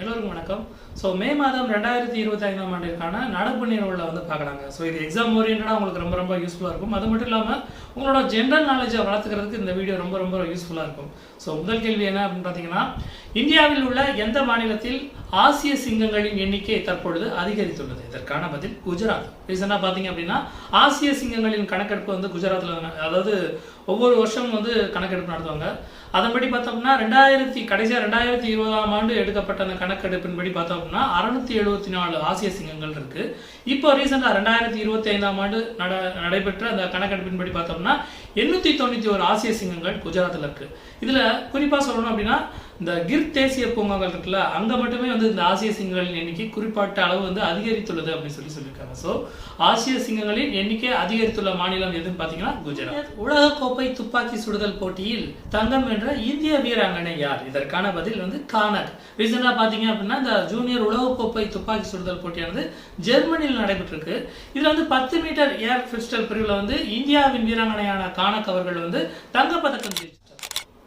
எல்லோருக்கும் வணக்கம். ஸோ மே மாதம் ரெண்டாயிரத்தி இருபத்தி ஐந்தாம் ஆண்டிற்கான நடப்பு நிறுவனில் வந்து பார்க்கலாங்க. ஸோ இது எக்ஸாம் ஓரியன்டாக உங்களுக்கு ரொம்ப ரொம்ப யூஸ்ஃபுல்லாக இருக்கும். அது மட்டும் இல்லாமல் உங்களோட ஜென்ரல் நாலேஜை வளர்த்துக்கிறதுக்கு இந்த வீடியோ ரொம்ப ரொம்ப யூஸ்ஃபுல்லாக இருக்கும். ஸோ முதல் கேள்வி என்ன அப்படின்னு பார்த்தீங்கன்னா இந்தியாவில் உள்ள எந்த மாநிலத்தில் ஆசிய சிங்கங்களின் எண்ணிக்கை தற்பொழுது அதிகரித்துள்ளது? இதற்கான பதில் குஜராத். ரீசெண்டாக பார்த்தீங்க அப்படின்னா ஆசிய சிங்கங்களின் கணக்கெடுப்பு வந்து குஜராத்தில் அதாவது ஒவ்வொரு வருஷமும் வந்து கணக்கெடுப்பு நடத்துவாங்க. அதன்படி பார்த்தோம்னா ரெண்டாயிரத்தி கடைசியாக ரெண்டாயிரத்தி இருபதாம் ஆண்டு எடுக்கப்பட்ட அந்த கணக்கெடுப்பின்படி பார்த்தோம் அப்படின்னா அறுநூத்தி எழுபத்தி நாலு ஆசிய சிங்கங்கள் இருக்கு. இப்போ ரீசெண்டாக ரெண்டாயிரத்தி இருபத்தி ஐந்தாம் ஆண்டு நட நடைபெற்ற அந்த கணக்கெடுப்பின்படி பார்த்தோம்னா எண்ணூற்றி தொண்ணூற்றி ஒரு ஆசிய சிங்கங்கள் குஜராத்தில் இருக்கு. இதில் குறிப்பாக சொல்லணும் அப்படின்னா இந்த கிர் தேசிய பூங்காக்கள் இருக்குல்ல அங்கே மட்டுமே வந்து இந்த ஆசிய சிங்கங்களின் எண்ணிக்கை குறிப்பாட்ட அளவு வந்து அதிகரித்துள்ளது அப்படின்னு சொல்லி சொல்லியிருக்காங்க. ஸோ ஆசிய சிங்கங்களின் எண்ணிக்கை அதிகரித்துள்ள மாநிலம் எதுன்னு பார்த்தீங்கன்னா குஜராத். உலகக்கோப்பை துப்பாக்கி சுடுதல் போட்டியில் தங்கம் வென்ற இந்திய வீராங்கனை யார்? இதற்கான பதில் வந்து கானக். ரீசெண்டாக பார்த்தீங்க அப்படின்னா இந்த ஜூனியர் உலகக்கோப்பை துப்பாக்கி சுடுதல் போட்டியானது ஜெர்மனியில் நடைபெற்றிருக்கு. இதில் வந்து பத்து மீட்டர் ஏர் பிஸ்டல் பிரிவில் வந்து இந்தியாவின் வீராங்கனையான கானக் அவர்கள் வந்து தங்கப்பதக்கம் ஜெயிச்சிட்டார்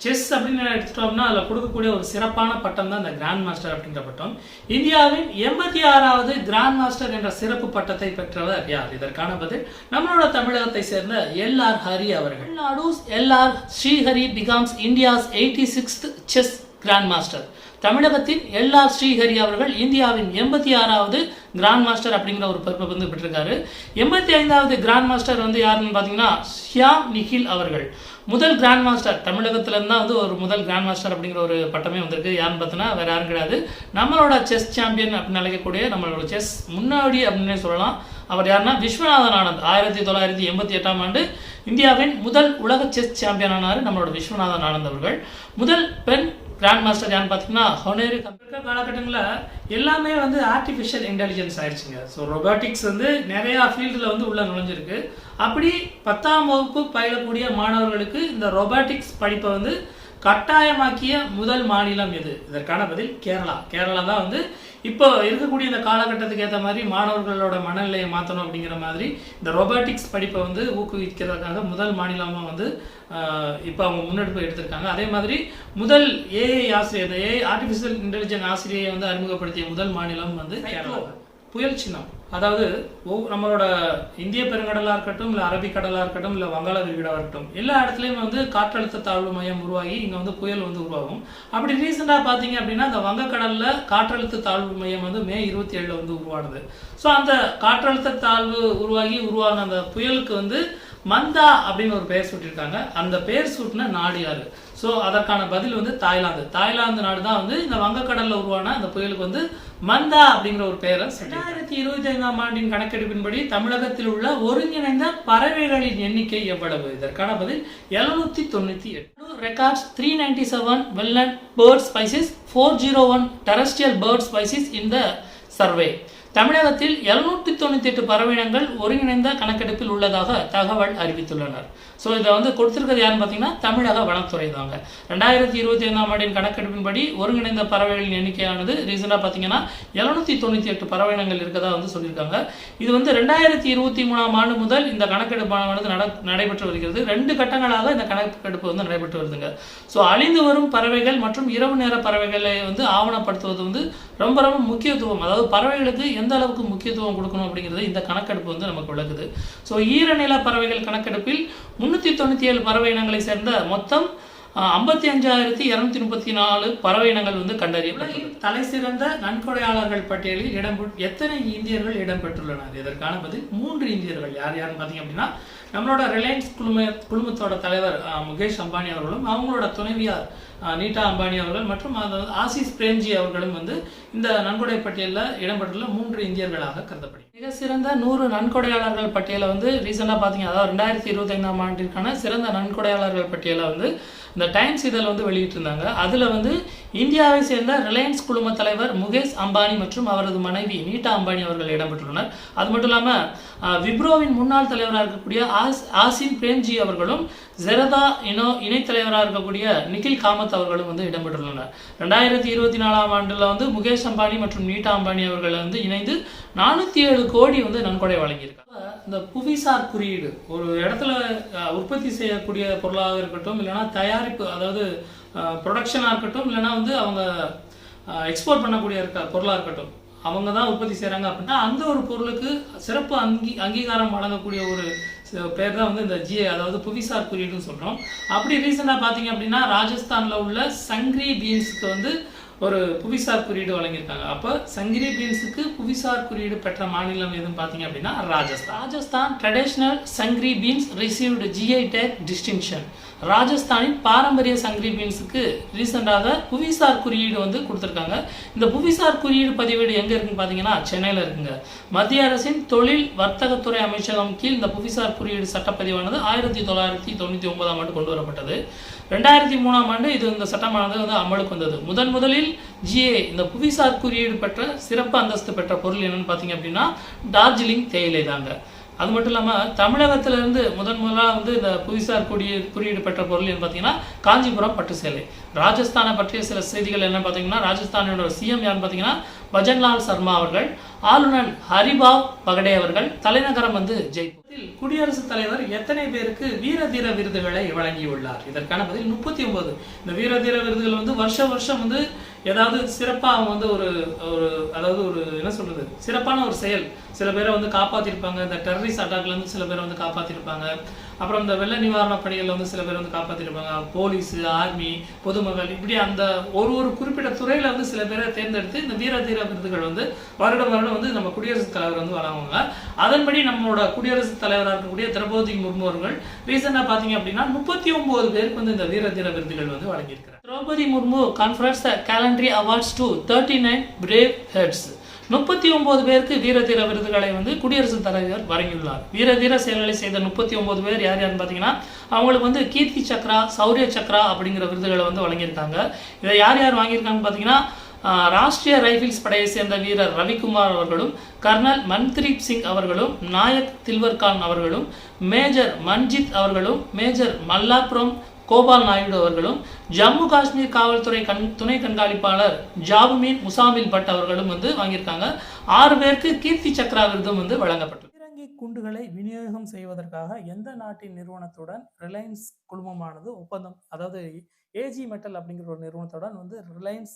செஸ் அப்படின்னு எடுத்துட்டோம்னா அதில் கொடுக்கக்கூடிய ஒரு சிறப்பான பட்டம் தான் இந்த கிராண்ட் மாஸ்டர் அப்படின்ற பட்டம். இந்தியாவின் எண்பத்தி ஆறாவது கிராண்ட் மாஸ்டர் என்ற சிறப்பு பட்டத்தை பெற்றவர் யார்? இதற்கான பதில் நம்மளோட தமிழகத்தை சேர்ந்த எல் ஆர் ஹரி அவர்கள். Tamil Nadu's L R Srihari becomes India's eighty sixth chess grandmaster தமிழகத்தின் எல் ஆர் ஸ்ரீஹரி அவர்கள் இந்தியாவின் எண்பத்தி ஆறாவது கிராண்ட் மாஸ்டர் அப்படிங்கிற ஒரு பொறுப்பை வந்து பெற்றிருக்காரு. எண்பத்தி ஐந்தாவது கிராண்ட் மாஸ்டர் வந்து யாருன்னு பார்த்தீங்கன்னா ஷியாம் நிகில் அவர்கள். முதல் கிராண்ட் மாஸ்டர் தமிழகத்துல இருந்தா வந்து ஒரு முதல் கிராண்ட் மாஸ்டர் அப்படிங்கிற ஒரு பட்டமே வந்திருக்கு. யாருன்னு பார்த்தோன்னா வேற யாரும் கிடையாது. நம்மளோட செஸ் சாம்பியன் அப்படின்னு அழைக்கக்கூடிய நம்மளோட செஸ் முன்னாடி அப்படின்னே சொல்லலாம். அவர் யாருன்னா விஸ்வநாதன் ஆனந்த். ஆயிரத்தி தொள்ளாயிரத்தி எண்பத்தி எட்டாம் ஆண்டு இந்தியாவின் முதல் உலக செஸ் சாம்பியன் ஆனார் நம்மளோட விஸ்வநாதன் ஆனந்த் அவர்கள். முதல் பெண் கிராண்ட் மாஸ்டர் யாருன்னு பார்த்தீங்கன்னா ஹொனேரி கம்ப்யூட்டர் காலகட்டங்களில் எல்லாமே வந்து ஆர்டிஃபிஷியல் இன்டெலிஜென்ஸ் ஆயிடுச்சுங்க. ஸோ ரொபாட்டிக்ஸ் வந்து நிறையா ஃபீல்டில் வந்து உள்ள நுழைஞ்சிருக்கு. அப்படி பத்தாம் வகுப்பு பயிலக்கூடிய மாணவர்களுக்கு இந்த ரொபாட்டிக்ஸ் படிப்பை வந்து கட்டாயமாக்கிய முதல் மாநிலம் எது? இதற்கான பதில் கேரளா. கேரளா தான் வந்து இப்போ இருக்கக்கூடிய இந்த காலகட்டத்துக்கு ஏற்ற மாதிரி மாணவர்களோட மனநிலையை மாற்றணும் அப்படிங்கிற மாதிரி இந்த ரொபாட்டிக்ஸ் படிப்பை வந்து ஊக்குவிக்கிறதுக்காக முதல் மாநிலமாக வந்து இப்போ அவங்க முன்னெடுப்பு எடுத்திருக்காங்க. அதே மாதிரி முதல் ஏஐ ஆசிரியர் ஏஐ ஆர்டிஃபிஷியல் இன்டெலிஜென்ஸ் ஆசிரியை வந்து அறிமுகப்படுத்திய முதல் மாநிலம் வந்து கேரளா. புயல் சின்னம். அதாவது நம்மளோட இந்திய பெருங்கடலாக இருக்கட்டும் இல்லை அரபிக்கடலாக இருக்கட்டும் இல்லை வங்காள விரிகடாக இருக்கட்டும் எல்லா இடத்துலையும் வந்து காற்றழுத்த தாழ்வு மையம் உருவாகி இங்கே வந்து புயல் வந்து உருவாகும். அப்படி ரீசெண்டாக பார்த்தீங்க அப்படின்னா அந்த வங்கக்கடலில் காற்றழுத்த தாழ்வு மையம் வந்து மே இருபத்தி ஏழில் வந்து உருவானது. ஸோ அந்த காற்றழுத்த தாழ்வு உருவாகி உருவான அந்த புயலுக்கு வந்து மந்தா அப்படின்னு ஒரு பெயர் சூட்டியிருக்காங்க. அந்த பெயர் சூட்டின நாடு யாரு? ஸோ அதற்கான பதில் வந்து தாய்லாந்து. தாய்லாந்து நாடு தான் வந்து இந்த வங்கக்கடலில் உருவான அந்த புயலுக்கு வந்து மந்தா அப்படிங்கிற ஒரு பெயரை ரெண்டாயிரத்தி இருபத்தி ஐந்தாம் ஆண்டின் கணக்கெடுப்பின்படி தமிழகத்தில் உள்ள ஒருங்கிணைந்த பறவைகளின் எண்ணிக்கை எவ்வளவு? இதற்கான பதில் எழுநூத்தி தொண்ணூத்தி எட்டு. Records three ninety seven wetland bird species four zero one terrestrial bird species இந்த சர்வே தமிழகத்தில் எழுநூற்றி தொண்ணூற்றி எட்டு பறவையினங்கள் ஒருங்கிணைந்த கணக்கெடுப்பில் உள்ளதாக தகவல் அறிவித்துள்ளனர். ஸோ இதை வந்து கொடுத்துருக்கிறது யாருன்னு பார்த்தீங்கன்னா தமிழக வனத்துறை தாங்க. ரெண்டாயிரத்தி இருபத்தி ஐந்தாம் ஆண்டின் கணக்கெடுப்பின்படி ஒருங்கிணைந்த பறவைகளின் எண்ணிக்கையானது ரீசெண்டாக பார்த்தீங்கன்னா எழுநூற்றி தொண்ணூற்றி எட்டு பறவையினங்கள் இருக்கதா வந்து சொல்லியிருக்காங்க. இது வந்து ரெண்டாயிரத்தி இருபத்தி மூணாம் ஆண்டு முதல் இந்த கணக்கெடுப்பானது நட நடைபெற்று வருகிறது. ரெண்டு கட்டங்களாக இந்த கணக்கெடுப்பு வந்து நடைபெற்று வருதுங்க. ஸோ அழிந்து வரும் பறவைகள் மற்றும் இரவு நேர பறவைகளை வந்து ஆவணப்படுத்துவது வந்து ரொம்ப ரொம்ப முக்கியத்துவம். அதாவது பறவைகளுக்கு எந்த அளவுக்கு முக்கியத்துவம் கொடுக்கணும் அப்படிங்கிறது இந்த கணக்கெடுப்பு வந்து நமக்கு விளக்குது. ஸோ ஈரநில பறவைகள் கணக்கெடுப்பில் முன்னூற்றி தொண்ணூற்றி ஏழு பறவை இனங்களை சேர்ந்த மொத்தம் ஐம்பத்தி அஞ்சாயிரத்தி இரநூத்தி முப்பத்தி நாலு பறவை இனங்கள் வந்து கண்டறியப்பட்டது தலை சிறந்த நன்கொடையாளர்கள் பட்டியலில் இடம் எத்தனை இந்தியர்கள் இடம்பெற்றுள்ளனர் இதற்கான பதில் மூன்று இந்தியர்கள். யார் யாருன்னு பார்த்தீங்க அப்படின்னா நம்மளோட ரிலையன்ஸ் குழும குழுமத்தோட தலைவர் முகேஷ் அம்பானி அவர்களும் அவங்களோட துணைவியார் நீட்டா அம்பானி அவர்கள் மற்றும் அதாவது ஆசிஸ் பிரேம்ஜி அவர்களும் வந்து இந்த நன்கொடை பட்டியலில் இடம்பெற்றுள்ள மூன்று இந்தியர்களாக கருதப்படும் மிக சிறந்த நூறு நன்கொடையாளர்கள் பட்டியலை வந்து ரீசெண்டாக பார்த்தீங்க. அதாவது ரெண்டாயிரத்தி இருபத்தைந்தாம் ஆண்டிற்கான சிறந்த நன்கொடையாளர்கள் பட்டியலை வந்து இந்த டைம்ஸ் இதழ் வந்து வெளியிட்டிருந்தாங்க. அதில் வந்து இந்தியாவை சேர்ந்த ரிலையன்ஸ் குழும தலைவர் முகேஷ் அம்பானி மற்றும் அவரது மனைவி நீட்டா அம்பானி அவர்கள் இடம்பெற்றுள்ளனர். அது மட்டும் இல்லாமல் விப்ரோவின் முன்னாள் தலைவராக இருக்கக்கூடிய ஆஸ் ஆசிம் பிரேம்ஜி அவர்களும் ஜெரதா இனோ இணைத்தலைவராக இருக்கக்கூடிய நிகில் காமத் அவர்களும் வந்து இடம்பெற்றுள்ளனர். ரெண்டாயிரத்தி இருபத்தி நாலாம் ஆண்டில் வந்து முகேஷ் அம்பானி மற்றும் நீட்டா அம்பானி அவர்கள் வந்து இணைந்து நானூற்றி ஏழு கோடி வந்து நன்கொடை வழங்கியிருக்காங்க. இந்த புவிசார் குறியீடு ஒரு இடத்துல உற்பத்தி செய்யக்கூடிய பொருளாக இருக்கட்டும் இல்லைன்னா தயாரிப்பு அதாவது ப்ரொடக்ஷனாக இருக்கட்டும் இல்லைன்னா வந்து அவங்க எக்ஸ்போர்ட் பண்ணக்கூடிய இருக்க பொருளாக இருக்கட்டும் அவங்க தான் உற்பத்தி செய்கிறாங்க அப்படின்னா அந்த ஒரு பொருளுக்கு சிறப்பு அங்கீ அங்கீகாரம் வழங்கக்கூடிய ஒரு பேர் தான் வந்து இந்த ஜிஏ அதாவது புவிசார் குறியீடுன்னு சொல்கிறோம் அப்படி ரீசெண்டாக பார்த்தீங்க அப்படின்னா ராஜஸ்தானில் உள்ள சங்கிரி பீன்ஸுக்கு வந்து ஒரு புவிசார் குறியீடு வழங்கியிருக்காங்க. அப்போ சங்கிரி பீன்ஸுக்கு புவிசார் குறியீடு பெற்ற மாநிலம் எதுன்னு பார்த்தீங்க அப்படின்னா Rajasthan. Rajasthan traditional sangri beans received GI tag distinction ராஜஸ்தானின் பாரம்பரிய சங்கிரி பீன்ஸுக்கு ரீசெண்டாக புவிசார் குறியீடு வந்து கொடுத்துருக்காங்க. இந்த புவிசார் குறியீடு பதிவேடு எங்கே இருக்குன்னு பார்த்தீங்கன்னா சென்னையில் இருக்குங்க. மத்திய அரசின் தொழில் வர்த்தகத்துறை அமைச்சகம் கீழ் இந்த புவிசார் குறியீடு சட்டப்பதிவானது ஆயிரத்தி தொள்ளாயிரத்தி தொண்ணூற்றி ஒன்பதாம் ஆண்டு கொண்டு வரப்பட்டது. ரெண்டாயிரத்தி மூணாம் ஆண்டு இது இந்த சட்டமானது வந்து அமலுக்கு வந்தது. முதன் முதலில் ஜிஏ இந்த புவிசார் குறியீடு பெற்ற சிறப்பு அந்தஸ்து பெற்ற பொருள் என்னன்னு பார்த்தீங்க அப்படின்னா டார்ஜிலிங் தேயிலை தாங்க. அது மட்டும் இல்லாமல் தமிழகத்திலிருந்து முதன் முதலாக வந்து இந்த புவிசார் குடி குறியீடு பெற்ற பொருள் என்ன பார்த்தீங்கன்னா காஞ்சிபுரம் பட்டு சேலை. ராஜஸ்தானை பற்றிய சில செய்திகள் என்ன பார்த்தீங்கன்னா ராஜஸ்தானோட சிஎம் யாருன்னு பார்த்தீங்கன்னா பஜன்லால் சர்மா அவர்கள் ஆளுநர் ஹரிபாவ் பகடே அவர்கள் தலைநகரம் வந்து ஜெய்ப்பூரில் குடியரசுத் தலைவர் எத்தனை பேருக்கு வீர தீர விருதுகளை வழங்கியுள்ளார்? இதற்கான பதில் முப்பத்தி ஒன்பது. இந்த வீர தீர விருதுகள் வந்து வருஷம் வருஷம் வந்து ஏதாவது சிறப்பாக அவங்க வந்து ஒரு ஒரு அதாவது ஒரு என்ன சொல்றது? சிறப்பான ஒரு செயல். சில பேரை வந்து காப்பாற்றிருப்பாங்க இந்த டெரரிஸ்ட் அட்டாக்ல இருந்து சில பேரை வந்து காப்பாற்றிருப்பாங்க அப்புறம் இந்த வெள்ள நிவாரண பணிகளில் வந்து சில பேர் வந்து காப்பாற்றிருப்பாங்க போலீஸ் ஆர்மி பொதுமக்கள் இப்படி அந்த ஒரு ஒரு குறிப்பிட்ட துறையில வந்து சில பேரை தேர்ந்தெடுத்து இந்த வீர தீர விருதுகள் வந்து வருடம் வருடம் வந்து நம்ம குடியரசுத் தலைவர் வந்து வழங்குவாங்க. அதன்படி நம்மளோட குடியரசுத் தலைவராக இருக்கக்கூடிய திரௌபதி முர்மு அவர்கள் ரீசெண்டாக பார்த்தீங்க அப்படின்னா முப்பத்தி ஒன்பது பேருக்கு வந்து இந்த வீர தீர விருதுகள் வந்து வழங்கியிருக்கிறார். Droupadi Murmu conference the gallantry awards to thirty nine brave hearts முப்பத்தி ஒன்பது பேருக்கு வீரதீர விருதுகளை வந்து குடியரசுத் தலைவர் வழங்கியுள்ளார். வீரதீர செயல்களை செய்த முப்பத்தி ஒன்பது பேர் யார் யாருன்னு பார்த்தீங்கன்னா அவங்களுக்கு வந்து கீர்த்தி சக்ரா சௌரிய சக்ரா அப்படிங்கிற விருதுகளை வந்து வழங்கியிருக்காங்க. இதை யார் யார் வாங்கியிருக்காங்கன்னு பார்த்தீங்கன்னா ராஷ்டிரிய ரைஃபிள்ஸ் படையை சேர்ந்த வீரர் ரவிக்குமார் அவர்களும் கர்னல் மன்தீப் சிங் அவர்களும் நாயக் தில்வர்கான் அவர்களும் மேஜர் மன்ஜித் அவர்களும் மேஜர் மல்லாபுரம் கோபால் நாயுடு அவர்களும் ஜம்மு காஷ்மீர் காவல்துறை கண் துணை கண்காணிப்பாளர் ஜாபுமீன் முசாமில் பட் அவர்களும் வந்து வாங்கியிருக்காங்க. ஆறு பேருக்கு கீர்த்தி சக்ரா விருதும் வந்து வழங்கப்பட்டது பீரங்கி குண்டுகளை விநியோகம் செய்வதற்காக எந்த நாட்டின் நிறுவனத்துடன் ரிலையன்ஸ் குழுமமானது ஒப்பந்தம் அதாவது ஏஜி மெட்டல் அப்படிங்கிற ஒரு நிறுவனத்துடன் வந்து ரிலையன்ஸ்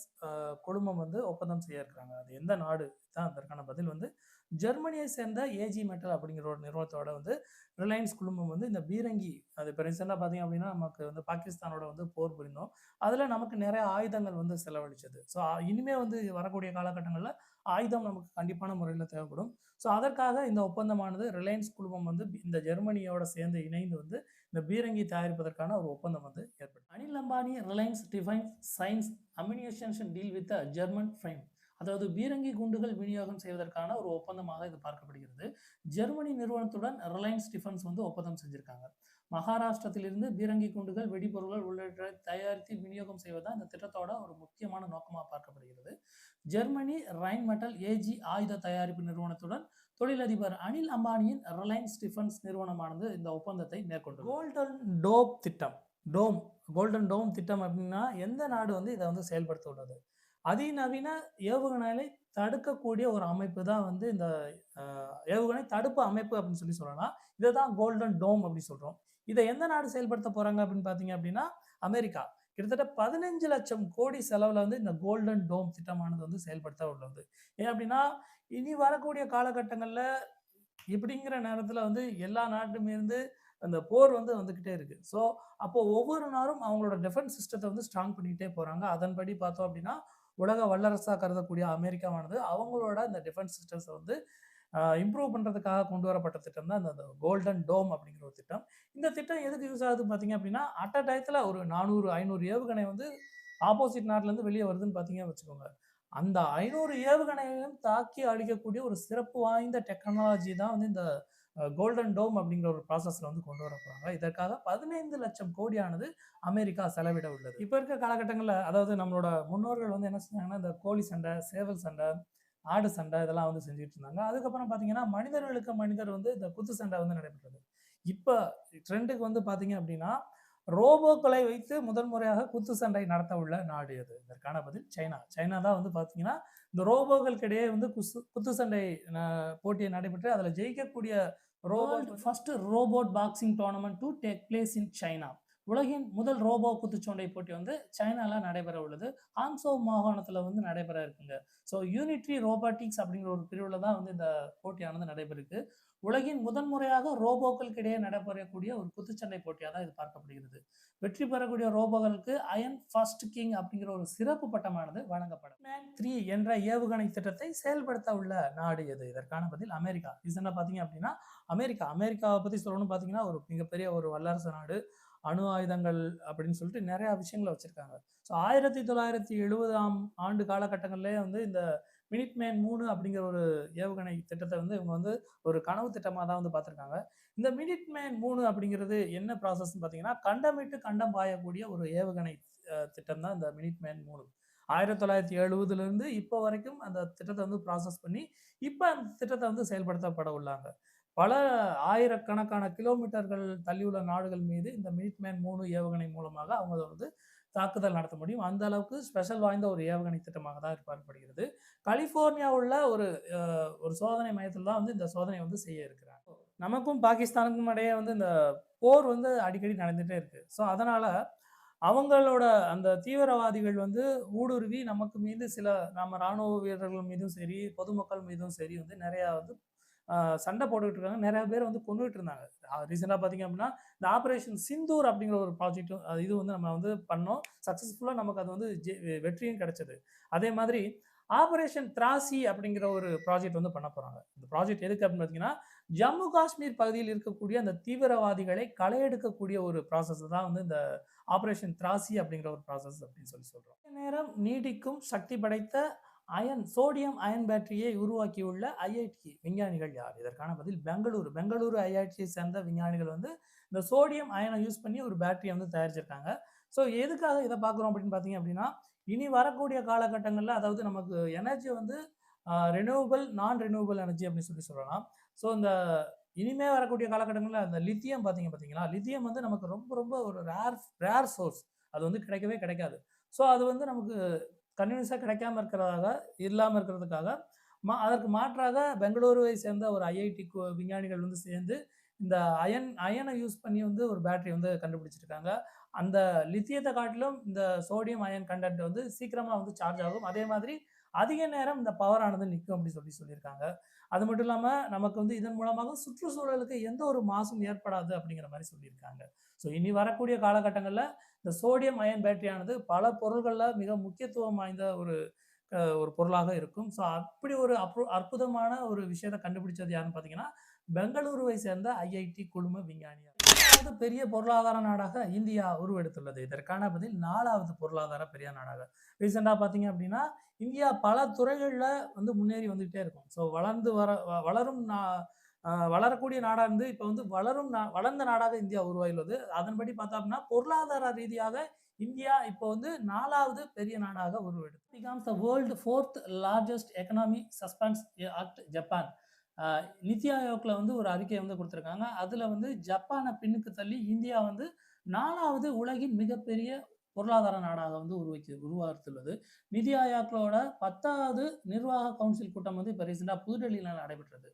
குழுமம் வந்து ஒப்பந்தம் செய்ய இருக்கிறாங்க அது எந்த நாடு? தான் அதற்கான பதில். வந்து ஜெர்மனியை சேர்ந்த ஏஜி மெட்டல் அப்படிங்கிற ஒரு நிறுவனத்தோட வந்து ரிலையன்ஸ் குழுமம் வந்து இந்த பீரங்கி அது இப்போ ரீசெண்டாக பார்த்தீங்க அப்படின்னா நமக்கு வந்து பாகிஸ்தானோட வந்து போர் புரிந்தோம். அதில் நமக்கு நிறைய ஆயுதங்கள் வந்து செலவழிச்சது. ஸோ இனிமேல் வந்து வரக்கூடிய காலகட்டங்களில் ஆயுதம் நமக்கு கண்டிப்பான முறையில் தேவைப்படும். ஸோ அதற்காக இந்த ஒப்பந்தமானது ரிலையன்ஸ் குழுமம் வந்து இந்த ஜெர்மனியோட சேர்ந்து இணைந்து வந்து இந்த பீரங்கி தயாரிப்பதற்கான ஒரு ஒப்பந்தம் வந்து ஏற்படும் Anil Ambani Reliance defence signs ammunition deal with a German firm. அதாவது பீரங்கி குண்டுகள் விநியோகம் செய்வதற்கான ஒரு ஒப்பந்தமாக இது பார்க்கப்படுகிறது. ஜெர்மனி நிறுவனத்துடன் ரிலையன்ஸ் டிஃபென்ஸ் வந்து ஒப்பந்தம் செஞ்சிருக்காங்க. மகாராஷ்டிரத்திலிருந்து பீரங்கி குண்டுகள் வெடிபொருட்கள் உள்ளிட்ட தயாரித்து விநியோகம் செய்வதுதான் இந்த திட்டத்தோட ஒரு முக்கியமான நோக்கமாக பார்க்கப்படுகிறது. ஜெர்மனி ரைன் மெட்டல் ஏஜி ஆயுத தயாரிப்பு நிறுவனத்துடன் தொழிலதிபர் அனில் அம்பானியின் ரிலையன்ஸ் டிஃபென்ஸ் நிறுவனமானது இந்த ஒப்பந்தத்தை மேற்கொண்டு கோல்டன் டோப் திட்டம். டோம் கோல்டன் டோம் திட்டம் அப்படின்னா எந்த நாடு வந்து இதை வந்து செயல்படுத்த உள்ளது அதிநவீன ஏவுகணைகளை தடுக்கக்கூடிய ஒரு அமைப்பு தான் வந்து இந்த ஏவுகணை தடுப்பு அமைப்பு அப்படின்னு சொல்லி சொல்லலாம். இதை தான் கோல்டன் டோம் அப்படின்னு சொல்கிறோம் இதை எந்த நாடு செயல்படுத்த போகிறாங்க அப்படின்னு பார்த்தீங்க அப்படின்னா அமெரிக்கா. கிட்டத்தட்ட பதினஞ்சு லட்சம் கோடி செலவில் வந்து இந்த கோல்டன் டோம் திட்டமானது வந்து செயல்படுத்த உள்ளது. ஏன் அப்படின்னா இனி வரக்கூடிய காலகட்டங்களில் இப்படிங்கிற நேரத்தில் வந்து எல்லா நாட்டுமே இருந்து அந்த போர் வந்து வந்துக்கிட்டே இருக்கு. ஸோ அப்போ ஒவ்வொரு நாளும் அவங்களோட டிஃபென்ஸ் சிஸ்டத்தை வந்து ஸ்ட்ராங் பண்ணிக்கிட்டே போகிறாங்க அதன்படி பார்த்தோம் அப்படின்னா உலக வல்லரசாக கருதக்கூடிய அமெரிக்காவானது அவங்களோட இந்த டிஃபென்ஸ் சிஸ்டம்ஸை வந்து இம்ப்ரூவ் பண்ணுறதுக்காக கொண்டு வரப்பட்ட திட்டம் தான் இந்த கோல்டன் டோம் அப்படிங்கிற ஒரு திட்டம். இந்த திட்டம் எதுக்கு யூஸ் ஆகுது பார்த்தீங்க அப்படின்னா அட் அ டயத்தில் ஒரு நானூறு ஐநூறு ஏவுகணை வந்து ஆப்போசிட் நாட்டிலேருந்து வெளியே வருதுன்னு பார்த்தீங்க வச்சுக்கோங்க. அந்த ஐநூறு ஏவுகணைகளையும் தாக்கி அழிக்கக்கூடிய ஒரு சிறப்பு வாய்ந்த டெக்னாலஜி தான் வந்து இந்த கோல்டன் டோம் அப்படிங்கிற ஒரு ப்ராசஸில் வந்து கொண்டு வர போகிறாங்க இதற்காக பதினைந்து லட்சம் கோடியானது அமெரிக்கா செலவிட உள்ளது. இப்போ இருக்க காலகட்டங்களில் அதாவது நம்மளோட முன்னோர்கள் வந்து என்ன செஞ்சாங்கன்னா இந்த கோழி சண்டை சேவல் சண்டை ஆடு சண்டை இதெல்லாம் வந்து செஞ்சுட்டு இருந்தாங்க அதுக்கப்புறம் பார்த்தீங்கன்னா மனிதர்களுக்கு மனிதர் வந்து இந்த குத்து சண்டை வந்து நடைபெற்றது. இப்போ ட்ரெண்டுக்கு வந்து பார்த்தீங்க அப்படின்னா ரோபோக்களை வைத்து முதல் முறையாக குத்து சண்டை நடத்த உள்ள நாடு அது. இதற்கான பதில் சைனா. சைனா தான் வந்து பார்த்தீங்கன்னா இந்த ரோபோக்களுக்கிடையே வந்து குசு குத்து சண்டை போட்டியை நடைபெற்று அதில் ஜெயிக்கக்கூடிய robot first robot boxing tournament to take place in China உலகின் முதல் ரோபோ குத்துச்சண்டை போட்டி வந்து சைனால நடைபெற உள்ளது. ஹாங்சோ மாகாணத்துல வந்து நடைபெற இருக்குங்க. ஸோ யூனிட்ரி ரோபாட்டிக்ஸ் அப்படிங்கிற ஒரு பிரிவில் தான் வந்து இந்த போட்டியானது நடைபெறுக்கு உலகின் முதன்முறையாக ரோபோக்களுக்கு இடையே நடைபெறக்கூடிய ஒரு குத்துச்சண்டை போட்டியாக தான் இது பார்க்கப்படுகிறது. வெற்றி பெறக்கூடிய ரோபோக்களுக்கு அயன் ஃபர்ஸ்ட் கிங் அப்படிங்கிற ஒரு சிறப்பு பட்டமானது வழங்கப்படும். மேன் த்ரீ என்ற ஏவுகணை திட்டத்தை செயல்படுத்த உள்ள நாடு எது? இதற்கான பதில் அமெரிக்கா. ரீசெண்டாக பார்த்தீங்க அப்படின்னா அமெரிக்கா. அமெரிக்காவை பற்றி சொல்லணும்னு பார்த்தீங்கன்னா ஒரு மிகப்பெரிய ஒரு வல்லரசு நாடு. அணு ஆயுதங்கள் அப்படின்னு சொல்லிட்டு நிறைய விஷயங்களை வச்சிருக்காங்க. ஸோ ஆயிரத்தி தொள்ளாயிரத்தி எழுபதாம் ஆண்டு காலகட்டங்கள்லேயே வந்து இந்த மினிட்மேன் மூணு அப்படிங்கிற ஒரு ஏவுகணை திட்டத்தை வந்து இவங்க வந்து ஒரு கனவு திட்டமாக தான் வந்து பார்த்துருக்காங்க. இந்த மினிட்மேன் மூணு அப்படிங்கிறது என்ன ப்ராசஸ்ன்னு பார்த்தீங்கன்னா கண்டமிட்டு கண்டம் பாயக்கூடிய ஒரு ஏவுகணை திட்டம் தான் இந்த மினிட்மேன் மூணு. ஆயிரத்தி தொள்ளாயிரத்தி எழுபதுலேருந்து இப்போ வரைக்கும் அந்த திட்டத்தை வந்து ப்ராசஸ் பண்ணி இப்போ அந்த திட்டத்தை வந்து செயல்படுத்தப்பட உள்ளாங்க. பல ஆயிரக்கணக்கான கிலோமீட்டர்கள் தள்ளியுள்ள நாடுகள் மீது இந்த மினிட்மேன் மூணு ஏவுகணை மூலமாக அவங்க வந்து தாக்குதல் நடத்த முடியும். அந்த அளவுக்கு ஸ்பெஷல் வாய்ந்த ஒரு ஏவுகணை திட்டமாக தான் பார்க்கப்படுகிறது கலிஃபோர்னியா உள்ள ஒரு ஒரு சோதனை மையத்தில் தான் வந்து இந்த சோதனை வந்து செய்ய இருக்கிறாங்க. நமக்கும் பாகிஸ்தானுக்கும் இடையே வந்து இந்த போர் வந்து அடிக்கடி நடந்துகிட்டே இருக்கு. ஸோ அதனால அவங்களோட அந்த தீவிரவாதிகள் வந்து ஊடுருவி நமக்கு மீது சில நம்ம ராணுவ வீரர்கள் மீதும் சரி பொதுமக்கள் மீதும் சரி வந்து நிறையா வந்து சண்டை போட்டுக்கிட்டு இருக்காங்க. நிறைய பேர் வந்து கொண்டுகிட்டு இருந்தாங்க. ரீசெண்டாக பார்த்தீங்க அப்படின்னா இந்த ஆப்ரேஷன் சிந்தூர் அப்படிங்கிற ஒரு ப்ராஜெக்ட்டும் இது வந்து நம்ம வந்து பண்ணோம். சக்ஸஸ்ஃபுல்லாக நமக்கு அது வந்து ஜெ- வெற்றியும் கிடைச்சது. அதே மாதிரி ஆபரேஷன் திராசி அப்படிங்கிற ஒரு ப்ராஜெக்ட் வந்து பண்ண போகிறாங்க இந்த ப்ராஜெக்ட் எதுக்கு அப்படின்னு பார்த்தீங்கன்னா ஜம்மு காஷ்மீர் பகுதியில் இருக்கக்கூடிய அந்த தீவிரவாதிகளை களையெடுக்கக்கூடிய ஒரு ப்ராசஸ் தான் வந்து இந்த ஆபரேஷன் திராசி அப்படிங்கிற ஒரு ப்ராசஸ் அப்படின்னு சொல்லி சொல்கிறோம் நேரம் நீடிக்கும் சக்தி படைத்த அயன் சோடியம் அயன் பேட்டரியை உருவாக்கியுள்ள ஐஐடி விஞ்ஞானிகள் யார்? இதற்கான பதில் பெங்களூரு. பெங்களூரு ஐஐடியை சேர்ந்த விஞ்ஞானிகள் வந்து இந்த சோடியம் அயனை யூஸ் பண்ணி ஒரு பேட்டரியை வந்து தயாரிச்சிருக்காங்க. ஸோ எதுக்காக இதை பார்க்குறோம் அப்படின்னு பார்த்தீங்க அப்படின்னா இனி வரக்கூடிய காலகட்டங்களில் அதாவது நமக்கு எனர்ஜி வந்து ரெனியூவபிள் நான் ரெனியூவபிள் எனர்ஜி அப்படின்னு சொல்லி சொல்லலாம். ஸோ இந்த இனிமே வரக்கூடிய காலகட்டங்களில் அந்த லித்தியம் பார்த்தீங்க பார்த்தீங்களா? லித்தியம் வந்து நமக்கு ரொம்ப ரொம்ப ஒரு ரேர் ரேர் சோர்ஸ் அது வந்து கிடைக்கவே கிடைக்காது. ஸோ அது வந்து நமக்கு கன்வீனியன்ஸாக கிடைக்காம இருக்கிறதாக இல்லாமல் இருக்கிறதுக்காக மா அதற்கு மாற்றாக பெங்களூருவை சேர்ந்த ஒரு ஐஐடி விஞ்ஞானிகள் வந்து சேர்ந்து இந்த அயன் அயனை யூஸ் பண்ணி வந்து ஒரு பேட்டரி வந்து கண்டுபிடிச்சிருக்காங்க. அந்த லித்தியத்தை காட்டிலும் இந்த சோடியம் அயன் கண்டென்ட் வந்து சீக்கிரமாக வந்து சார்ஜ் ஆகும். அதே மாதிரி அதிக நேரம் இந்த பவர் ஆனது நிற்கும் அப்படி சொல்லி சொல்லியிருக்காங்க. அது மட்டும் இல்லாமல் நமக்கு வந்து இதன் மூலமாக சுற்றுச்சூழலுக்கு எந்த ஒரு மாசும் ஏற்படாது அப்படிங்கிற மாதிரி சொல்லியிருக்காங்க. ஸோ இனி வரக்கூடிய காலகட்டங்களில் இந்த சோடியம் அயன் பேட்டரியானது பல பொருள்களில் மிக முக்கியத்துவம் வாய்ந்த ஒரு ஒரு பொருளாக இருக்கும். ஸோ அப்படி ஒரு அற்பு அற்புதமான ஒரு விஷயத்தை கண்டுபிடிச்சது யாருன்னு பார்த்தீங்கன்னா பெங்களூருவை சேர்ந்த ஐஐடி குழும விஞ்ஞானியார் இரண்டாவது பெரிய பொருளாதார நாடாக இந்தியா உருவெடுத்துள்ளது. இதற்கான பதில் நாலாவது பொருளாதார பெரிய நாடாக. ரீசெண்டாக பார்த்தீங்க அப்படின்னா இந்தியா பல துறைகளில் வந்து முன்னேறி வந்துகிட்டே இருக்கும். ஸோ வளர்ந்து வர வளரும் நா வளரக்கூடிய நாடாக இருந்து இப்போ வந்து வளரும் நா வளர்ந்த நாடாக இந்தியா உருவாகியுள்ளது. அதன்படி பார்த்தோம்னா பொருளாதார ரீதியாக இந்தியா இப்போ வந்து நாலாவது பெரிய நாடாக உருவெடுத்து. Becomes the world fourth largest economy surpasses act Japan Niti ஆயோக்ல வந்து ஒரு அறிக்கை வந்து கொடுத்துருக்காங்க. அதில் வந்து ஜப்பானை பின்னுக்கு தள்ளி இந்தியா வந்து நாலாவது உலகின் மிகப்பெரிய பொருளாதார நாடாக வந்து உருவாக்கி உருவாத்துள்ளது நிதி ஆயோக்களோட பத்தாவது நிர்வாக கவுன்சில் கூட்டம் வந்து இப்போ ரீசெண்டாக புதுடெல்லியில் நடைபெற்றது.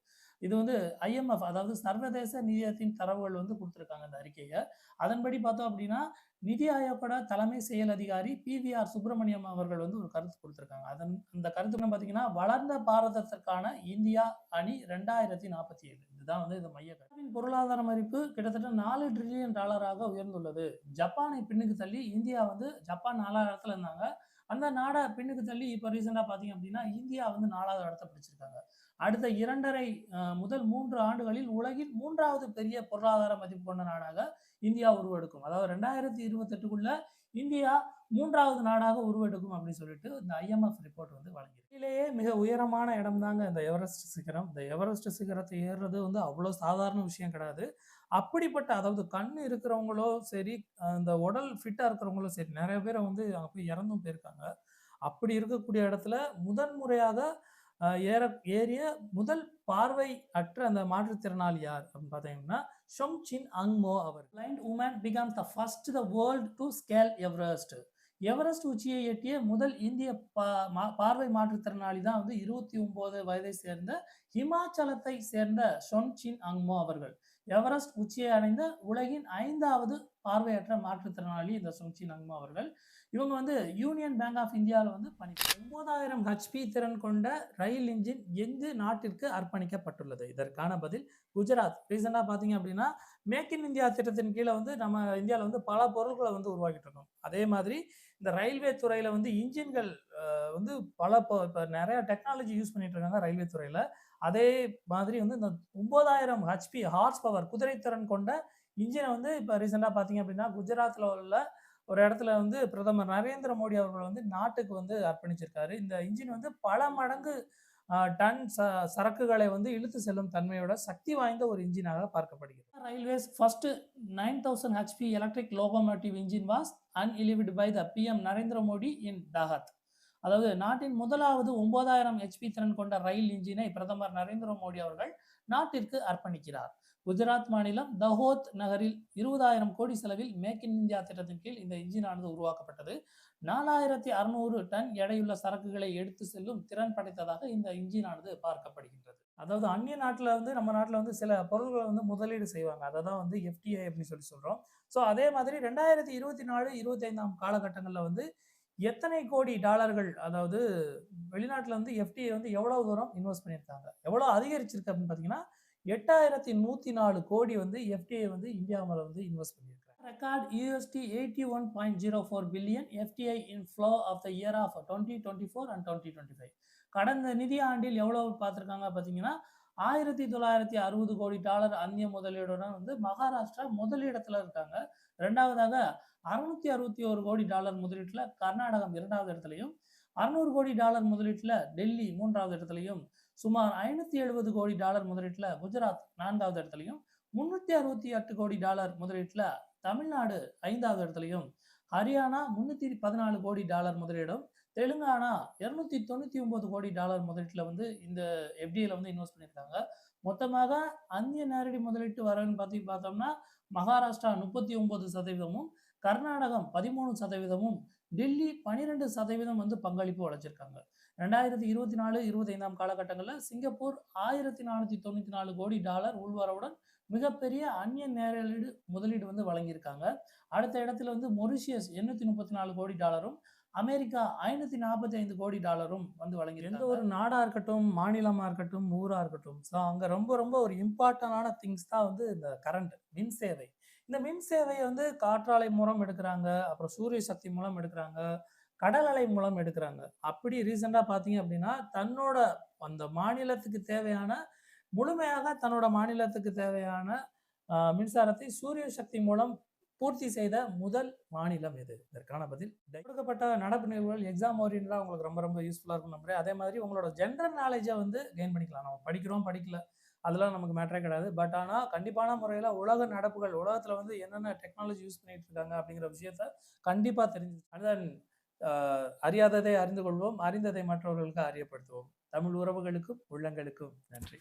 இது வந்து ஐஎம்எஃப் அதாவது சர்வதேச நிதியத்தின் தரவுகள் வந்து கொடுத்துருக்காங்க இந்த அறிக்கையை. அதன்படி பார்த்தோம் அப்படின்னா நிதி ஆயோக்கோட தலைமை செயல் அதிகாரி பிவிஆர் சுப்பிரமணியம் அவர்கள் வந்து ஒரு கருத்து கொடுத்துருக்காங்க. அதன் அந்த கருத்து பார்த்தீங்கன்னா வளர்ந்த பாரதத்திற்கான இந்தியா அணி ரெண்டாயிரத்தி நாற்பத்தி ஏழு. இதுதான் வந்து இந்த மைய கருத்து. பொருளாதார மதிப்பு கிட்டத்தட்ட நாலு ட்ரில்லியன் டாலராக உயர்ந்துள்ளது. ஜப்பானை பின்னுக்கு தள்ளி இந்தியா வந்து ஜப்பான் நாலாவது இடத்துல இருந்தாங்க. அந்த நாடை பின்னுக்கு தள்ளி இப்போ ரீசெண்டாக பார்த்தீங்க அப்படின்னா இந்தியா வந்து நாலாவது இடத்த பிடிச்சிருக்காங்க. அடுத்த இரண்டரை முதல் மூன்று ஆண்டுகளில் உலகின் மூன்றாவது பெரிய பொருளாதார மதிப்பு கொண்ட நாடாக இந்தியா உருவெடுக்கும். அதாவது ரெண்டாயிரத்தி இருபத்தெட்டுக்குள்ள இந்தியா மூன்றாவது நாடாக உருவெடுக்கும் அப்படின்னு சொல்லிட்டு இந்த ஐஎம்எஃப் ரிப்போர்ட் வந்து வழங்கியிருக்கு. இதிலேயே மிக உயரமான இடம் தாங்க இந்த எவரெஸ்ட் சிகரம். இந்த எவரெஸ்ட் சிகரத்தை ஏறுறது வந்து அவ்வளோ சாதாரண விஷயம் கிடையாது. அப்படிப்பட்ட அதாவது கண் இருக்கிறவங்களோ சரி இந்த உடல் ஃபிட்டாக இருக்கிறவங்களும் சரி நிறைய பேரை வந்து அங்கே போய் இறந்தும் போயிருக்காங்க. அப்படி இருக்கக்கூடிய இடத்துல முதன்முறையாக ஏற ஏறிய முதல் பார்வை அற்ற அந்த மாற்றுத்திறனாளி யார் அப்படின்னு பார்த்தீங்கன்னா ஷொங் சின் அங்மோ அவர். Blind woman become the first the world to scale Everest Everest உச்சியை எட்டிய முதல் இந்திய பா மா- பார்வை மாற்றுத்திறனாளி தான் வந்து இருபத்தி ஒன்பது வயதை சேர்ந்த ஹிமாச்சலத்தை சேர்ந்த ஷொன் சின் அங்மோ அவர்கள். எவரெஸ்ட் உச்சியை அடைந்த உலகின் ஐந்தாவது பார்வையற்ற மாற்றுத்திறனாளி இந்த சுங்சி நங்மா அவர்கள். இவங்க வந்து யூனியன் பேங்க் ஆஃப் இந்தியாவில் வந்து பணி ஒன்பதாயிரம் ஹெச்பி திறன் கொண்ட ரயில் இன்ஜின் எங்கு நாட்டிற்கு அர்ப்பணிக்கப்பட்டுள்ளது? இதற்கான பதில் குஜராத். ரீசெண்டாக பார்த்தீங்க அப்படின்னா மேக் இன் இந்தியா திட்டத்தின் கீழே வந்து நம்ம இந்தியாவில் வந்து பல பொருட்களை வந்து உருவாக்கிட்டு இருக்கோம். அதே மாதிரி இந்த ரயில்வே துறையில் வந்து இன்ஜின்கள் வந்து பல இப்போ நிறைய டெக்னாலஜி யூஸ் பண்ணிட்டு இருக்காங்க ரயில்வே துறையில். அதே மாதிரி வந்து இந்த ஒன்பதாயிரம் ஹெச்பி ஹார்ஸ் பவர் குதிரைத்திறன் கொண்ட இன்ஜினை வந்து இப்போ ரீசெண்டாக பார்த்தீங்க அப்படின்னா குஜராத்தில் உள்ள ஒரு இடத்துல வந்து பிரதமர் நரேந்திர மோடி அவர்கள் வந்து நாட்டுக்கு வந்து அர்ப்பணிச்சிருக்காரு. இந்த இன்ஜின் வந்து பல மடங்கு டன் ச சரக்குகளை வந்து இழுத்து செல்லும் தன்மையோட சக்தி வாய்ந்த ஒரு இன்ஜினாக பார்க்கப்படுகிறது. Railways first nine thousand HP electric locomotive engine was unveiled by the PM Narendra Modi in தாகத் அதாவது நாட்டின் முதலாவது ஒன்பதாயிரம் ஹெச்பி திறன் கொண்ட ரயில் இன்ஜினை பிரதமர் நரேந்திர மோடி அவர்கள் நாட்டிற்கு அர்ப்பணிக்கிறார். குஜராத் மாநிலம் தஹோத் நகரில் இருபதாயிரம் கோடி செலவில் மேக் இன் இந்தியா திட்டத்தின் கீழ் இந்த இன்ஜினானது உருவாக்கப்பட்டது. நாலாயிரத்தி அறுநூறு டன் எடையுள்ள சரக்குகளை எடுத்து செல்லும் திறன் படைத்ததாக இந்த இன்ஜினானது பார்க்கப்படுகின்றது. அதாவது அந்நிய நாட்டில் வந்து நம்ம நாட்டில் வந்து சில பொருள்களை வந்து முதலீடு செய்வாங்க. அதை தான் வந்து எஃப்டிஐ அப்படின்னு சொல்லி சொல்கிறோம் ஸோ அதே மாதிரி ரெண்டாயிரத்தி இருபத்தி நாலு இருபத்தி ஐந்தாம் காலகட்டங்களில் வந்து எத்தனை கோடி டாலர்கள் அதாவது வெளிநாட்டில் வந்து எஃப்டிஐ வந்து எவ்வளோ தூரம் இன்வெஸ்ட் பண்ணியிருக்காங்க? எவ்வளோ அதிகரிச்சிருக்கு அப்படின்னு பார்த்தீங்கன்னா எட்டாயிரத்தி நூற்றி நாலு கோடி வந்து எஃப்டிஐ வந்து இந்தியாவில் வந்து இன்வெஸ்ட் பண்ணியிருக்காங்க record USD eighty one point zero four billion FDI inflow of the year of twenty twenty four and twenty twenty five கடந்த நிதி ஆண்டில் எவ்வளோ பார்த்துருக்காங்க பார்த்தீங்கன்னா ஆயிரத்தி தொள்ளாயிரத்தி அறுபது கோடி டாலர் அந்நிய முதலீடுடன் வந்து மகாராஷ்டிரா முதலிடத்துல இருக்காங்க. ரெண்டாவதாக அறுநூத்தி அறுபத்தி ஒரு கோடி டாலர் முதலீட்டில் கர்நாடகம் இரண்டாவது இடத்துலையும் அறுநூறு கோடி டாலர் முதலீட்டில் டெல்லி மூன்றாவது இடத்துலையும் சுமார் ஐநூத்தி எழுபது கோடி டாலர் முதலீட்டில் குஜராத் நான்காவது இடத்துலையும் முன்னூத்தி அறுபத்தி எட்டு கோடி டாலர் முதலீட்டில் தமிழ்நாடு ஐந்தாவது இடத்துலையும் ஹரியானா முன்னூத்தி பதினாலு கோடி டாலர் முதலீடும் தெலுங்கானா இருநூத்தி தொண்ணூத்தி ஒன்பது கோடி டாலர் முதலீட்டில் வந்து இந்த எஃப்டிஐல வந்து இன்வெஸ்ட் பண்ணியிருக்காங்க. மொத்தமாக அந்நிய நேரடி முதலீட்டு வரவுன்னு பார்த்து பார்த்தோம்னா மகாராஷ்டிரா முப்பத்தி ஒன்பது சதவீதமும் கர்நாடகம் பதிமூணு சதவீதமும் டெல்லி பனிரெண்டு சதவீதம் வந்து பங்களிப்பு அடைச்சிருக்காங்க ரெண்டாயிரத்தி இருபத்தி நாலு இருபத்தைந்தாம் காலகட்டங்களில் சிங்கப்பூர் ஆயிரத்தி நானூற்றி தொண்ணூற்றி நாலு கோடி டாலர் உள்வரவுடன் மிகப்பெரிய அந்நிய நேரலீடு முதலீடு வந்து வழங்கியிருக்காங்க. அடுத்த இடத்துல வந்து மொரிஷியஸ் எண்ணூற்றி முப்பத்தி நாலு கோடி டாலரும் அமெரிக்கா ஐநூற்றி நாற்பத்தி ஐந்து கோடி டாலரும் வந்து வழங்கி எந்த ஒரு நாடாக இருக்கட்டும் மாநிலமாக இருக்கட்டும் ஊராக இருக்கட்டும். ஸோ அங்கே ரொம்ப ரொம்ப ஒரு இம்பார்ட்டன்டான திங்ஸ் தான் வந்து இந்த கரண்ட் மின் சேவை. இந்த மின் சேவையை வந்து காற்றாலை மூலம் எடுக்கிறாங்க அப்புறம் சூரிய சக்தி மூலம் எடுக்கிறாங்க கடல் அலை மூலம் எடுக்கிறாங்க. அப்படி ரீசெண்டாக பார்த்தீங்க அப்படின்னா தன்னோட அந்த மாநிலத்துக்கு தேவையான முழுமையாக தன்னோட மாநிலத்துக்கு தேவையான மின்சாரத்தை சூரிய சக்தி மூலம் பூர்த்தி செய்த முதல் மாநிலம் எது? இதற்கான பதில் கொடுக்கப்பட்ட நடப்பு நிகழ்வுகள் எக்ஸாம் ஓரியன்டாக உங்களுக்கு ரொம்ப ரொம்ப யூஸ்ஃபுல்லாக இருக்கும் நம்புறேன். அதே மாதிரி உங்களோட ஜென்ரல் நாலேஜை வந்து கெயின் பண்ணிக்கலாம். நம்ம படிக்கிறோம் படிக்கல. அதெல்லாம் நமக்கு மேட்டரே கிடையாது. பட் ஆனால் கண்டிப்பான முறையில் உலக நடப்புகள் உலகத்தில் வந்து என்னென்ன டெக்னாலஜி யூஸ் பண்ணிட்டு இருக்காங்க அப்படிங்கிற விஷயத்த கண்டிப்பாக தெரிஞ்சு அதன் அறியாததை அறிந்து கொள்வோம். அறிந்ததை மற்றவர்களுக்கு அறியப்படுத்துவோம். தமிழ் உறவுகளுக்கும் உள்ளங்களுக்கும் நன்றி.